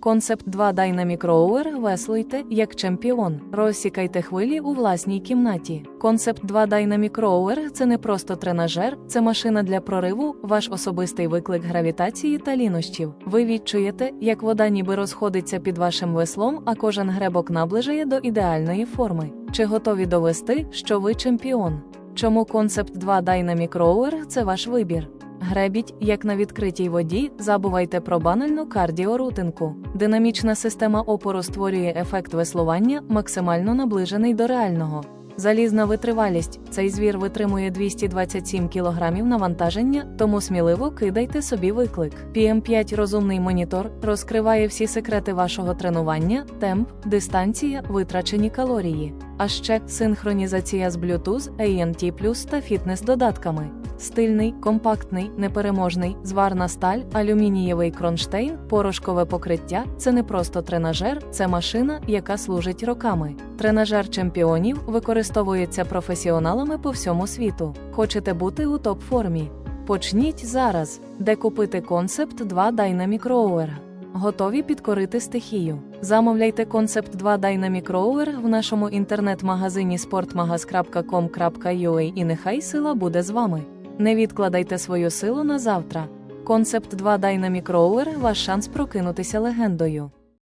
Концепт 2 Dynamic Rower веслуйте як чемпіон. Розсікайте хвилі у власній кімнаті. Концепт 2 Dynamic Rower – це не просто тренажер, це машина для прориву, ваш особистий виклик гравітації та лінощів. Ви відчуєте, як вода ніби розходиться під вашим веслом, а кожен гребок наближає до ідеальної форми. Чи готові довести, що ви чемпіон? Чому концепт 2 Dynamic Rower – це ваш вибір? Гребіть, як на відкритій воді, забувайте про банальну кардіорутинку. Динамічна система опору створює ефект веслування, максимально наближений до реального. Залізна витривалість. Цей звір витримує 227 кг навантаження, тому сміливо кидайте собі виклик. PM5 розумний монітор розкриває всі секрети вашого тренування, темп, дистанція, витрачені калорії. А ще синхронізація з Bluetooth, ANT+, та фітнес-додатками. Стильний, компактний, непереможний, зварна сталь, алюмінієвий кронштейн, порошкове покриття це не просто тренажер, це машина, яка служить роками. Тренажер чемпіонів використовується професіоналами по всьому світу. Хочете бути у топ-формі? Почніть зараз, де купити концепт 2 Dynamic Rower. Готові підкорити стихію. Замовляйте концепт 2 Dynamic Rower в нашому інтернет-магазині sportmagaz.com.ua і нехай сила буде з вами. Не відкладайте свою силу на завтра. Концепт 2 Dynamic Rower – ваш шанс прокинутися легендою.